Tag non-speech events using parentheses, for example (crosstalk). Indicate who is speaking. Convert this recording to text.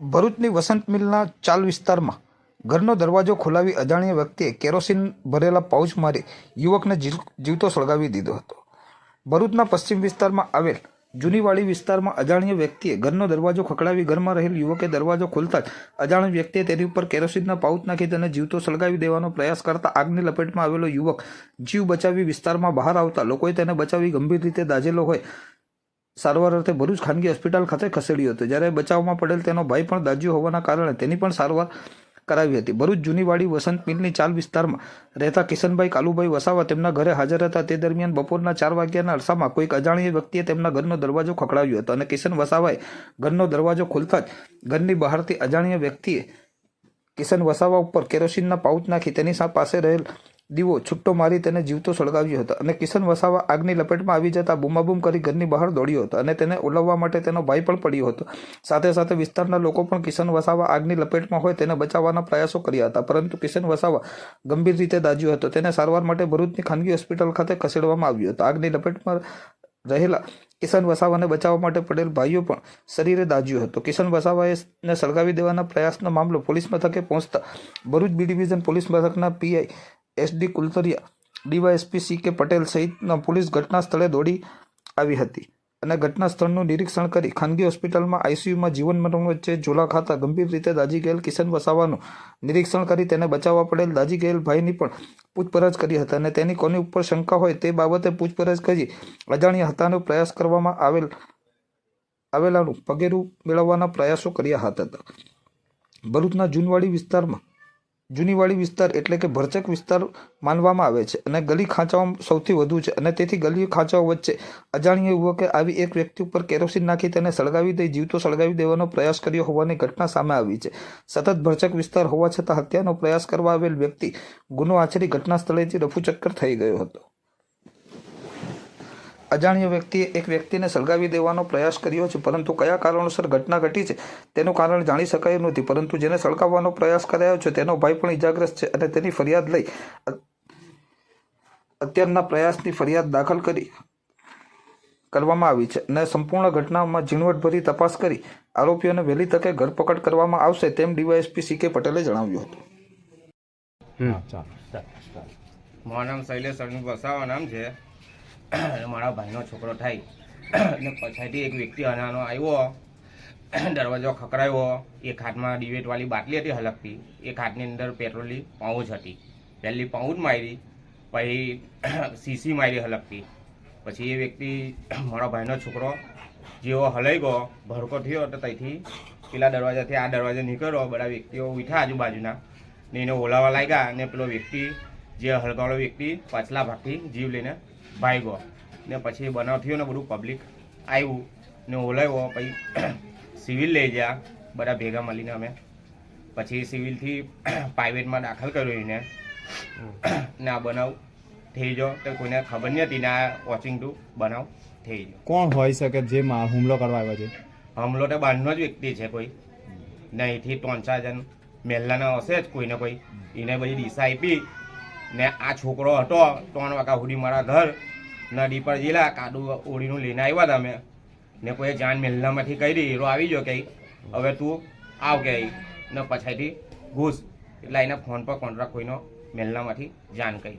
Speaker 1: ભરૂચની વસંત મિલના ચાલ વિસ્તારમાં ઘરનો દરવાજો ખોલાવી અજાણ્યા વ્યક્તિએ કેરોસીન ભરેલા પાઉચ મારી યુવકને જીવતો સળગાવી દીધો હતો. ભરૂચના પશ્ચિમ વિસ્તારમાં આવેલ જૂનીવાડી વિસ્તારમાં અજાણ્યા વ્યક્તિએ ઘરનો દરવાજો ખખડાવી ઘરમાં રહેલ યુવકે દરવાજો ખોલતા જ અજાણ્યા વ્યક્તિએ તેની ઉપર કેરોસીનના પાઉચ નાખી તેને જીવતો સળગાવી દેવાનો પ્રયાસ કરતા આગની લપેટમાં આવેલો યુવક જીવ બચાવી વિસ્તારમાં બહાર આવતા લોકોએ તેને બચાવી ગંભીર રીતે દાઝેલો હોય સારવાર અર્થે ભરૂચ ખાનગી હોસ્પિટલ ખાતે ખસેડ્યો હતો. જ્યારે બચાવમાં પડેલ તેનો ભાઈ પણ દાજ્યો હોવાના કારણે તેની પણ સારવાર કરાવી હતી. ભરૂચ જૂનીવાડી વસંત મિલની ચાલ વિસ્તારમાં રહેતા કિશનભાઈ કાલુભાઈ વસાવા તેમના ઘરે હાજર હતા. તે દરમિયાન બપોરના ચાર વાગ્યાના અરસામાં કોઈક અજાણ્ય વ્યક્તિએ તેમના ઘરનો દરવાજો ખખડાવ્યો હતો અને કિશન વસાવાએ ઘરનો દરવાજો ખોલતા જ ઘરની બહારથી અજાણ્યા વ્યક્તિએ કિશન વસાવા ઉપર કેરોસીનના પાઉચ નાખી તેની પાસે રહેલ દીવો, છુટ્ટો મારી તેને જીવતો સળગાવ્યો હતો અને કિશન વસાવા આગની લપેટમાં આવી જતા બૂમાબૂમ કરી ઘરની બહાર દોડ્યો હતો અને તેને ઓલવવા માટે તેનો ભાઈ પણ પડ્યો હતો. સાથે સાથે વિસ્તારના લોકો પણ કિશન વસાવા આગની લપેટમાં હોય તેને બચાવવાના પ્રયાસો કર્યા હતા. પરંતુ કિશન વસાવા ગંભીર રીતે દાજ્યો હતો. તેને સારવાર માટે ભરૂચની ખાનગી હોસ્પિટલ ખાતે ખસેડવામાં આવ્યો હતો. આગની લપેટમાં રહેલા કિશન વસાવાને બચાવવા માટે પડેલ ભાઈઓ પણ શરીરે દાજ્યો હતો. કિશન વસાવાએ સળગાવી દેવાના પ્રયાસનો મામલો પોલીસ મથકે પહોંચતા ભરૂચ બી ડિવિઝન પોલીસ મથકના PI SD Kultariya DYSP C K Patel સહિતના પોલીસ ઘટના સ્થળે દોડી આવી હતી અને ઘટના સ્થળનું નિરીક્ષણ કરી ખાનગી હોસ્પિટલમાં આઈસીયુમાં જીવન મરણ વચ્ચે ઝોલા ખાતા ગંભીર રીતે દાજી ગયેલ કિશન વસાવાનું નિરીક્ષણ કરી તેને બચાવવા પડેલ દાજી ગયેલ ભાઈની પણ પૂછપરછ કરી હતી અને તેની કોની ઉપર શંકા હોય તે બાબતે પૂછપરછ કરી અજાણ્યા હતાનો પ્રયાસ કરવામાં આવેલ, આવેલાનું પગેરું મેળવવાના પ્રયાસો કર્યા હતા. ભરૂચના જૂનવાડી વિસ્તારમાં જૂનીવાડી વિસ્તાર એટલે કે ભરચક વિસ્તાર માનવામાં આવે છે અને ગલી ખાંચાઓ સૌથી વધુ છે અને તેથી ગલી ખાંચાઓ વચ્ચે અજાણ્યા યુવકે આવી એક વ્યક્તિ ઉપર કેરોસીન નાખી તેને સળગાવી દઈ, જીવતો સળગાવી દેવાનો પ્રયાસ કર્યો હોવાની ઘટના સામે આવી છે. સતત ભરચક વિસ્તાર હોવા છતાં હત્યાનો પ્રયાસ કરવા આવેલ વ્યક્તિ ગુનો આચરી ઘટના સ્થળેથી રફુચક્કર થઈ ગયો હતો. અજાણ્યા વ્યક્તિએ એક વ્યક્તિને સળગાવી દેવાનો પ્રયાસ કર્યો છે પરંતુ કયા કારણોસર ઘટના ઘટી છે તેનું કારણ જાણી શકાયું નથી પરંતુ જેને સળગાવવાનો પ્રયાસ કરાયો છે તેનો ભાઈ પણ ઇજાગ્રસ્ત છે અને તેની ફરિયાદ લઈ અત્યારના પ્રયાસની ફરિયાદ દાખલ કરી કરવામાં આવી છે અને સંપૂર્ણ ઘટનામાં ઝીણવટભરી તપાસ કરી આરોપીઓને વહેલી તકે ધરપકડ કરવામાં આવશે તેમ ડીવાયએસપી સી કે પટેલે જણાવ્યું હતું.
Speaker 2: મારું નામ શૈલેષ અરવિંદ વસાવા નામ છે. મારા ભાઈનો છોકરો થાય. અને પછાડીથી એક વ્યક્તિ અનાનો આવ્યો. દરવાજો ખકડાવ્યો એક હાથમાં ડિવેટવાળી બાટલી હતી હલકતી. એક હાથની અંદર પેટ્રોલની પાઉચ હતી. પહેલી પાઉચ મારી, પછી સીસી મારી હલકતી. પછી એ વ્યક્તિ મારા ભાઈનો છોકરો જેવો હલાઈ ગયો ભડકો થયો તો ત્યાંથી પેલા દરવાજાથી આ દરવાજે નીકળ્યો. બધા વ્યક્તિઓ ઉઠ્યા આજુબાજુના. ને એને ઓલાવા લાગ્યા અને પેલો વ્યક્તિ, જે હલકાવાળો વ્યક્તિ, પાછલા ભાગથી જીવ લઈને ભાગ્યો ને પછી બનાવ થયો ને બધું પબ્લિક આવ્યું ને ઓલાવ્યો પછી (clears throat) સિવિલ લઈ ગયા બધા ભેગા મળીને અમે. પછી સિવિલથી (clears throat) પ્રાઇવેટમાં દાખલ કર્યો એને. (clears throat) ને આ બનાવ થઈ ગયો. તો કોઈને ખબર નહીં હતી ને આ વોચિંગ ટુ બનાવ થઈ ગયો.
Speaker 3: કોણ હોઈ શકે જે હુમલો કરવા આવ્યો છે?
Speaker 2: હુમલો તો બહારનો જ વ્યક્તિ છે કોઈ. ને અહીંથી ત્રણ ચાર જણ મહેલાના હશે જ કોઈને કોઈ. એને બધી દિશા આપી ને આ છોકરો હતો, ત્રણ વાગ્યા સુધી મારા ઘર, નદી પર જેલા, કાદુ ઓળીનું લઈને આવ્યા હતા અમે. ને કોઈ જાન મહેલામાંથી કરી, હીરો આવી ગયો કે હવે તું આવ કે. ને પછાઈથી ઘૂસ. એટલે એના ફોન પર કોન્ટ્રાક્ટ કોઈનો મહેલામાંથી જાણ કરી.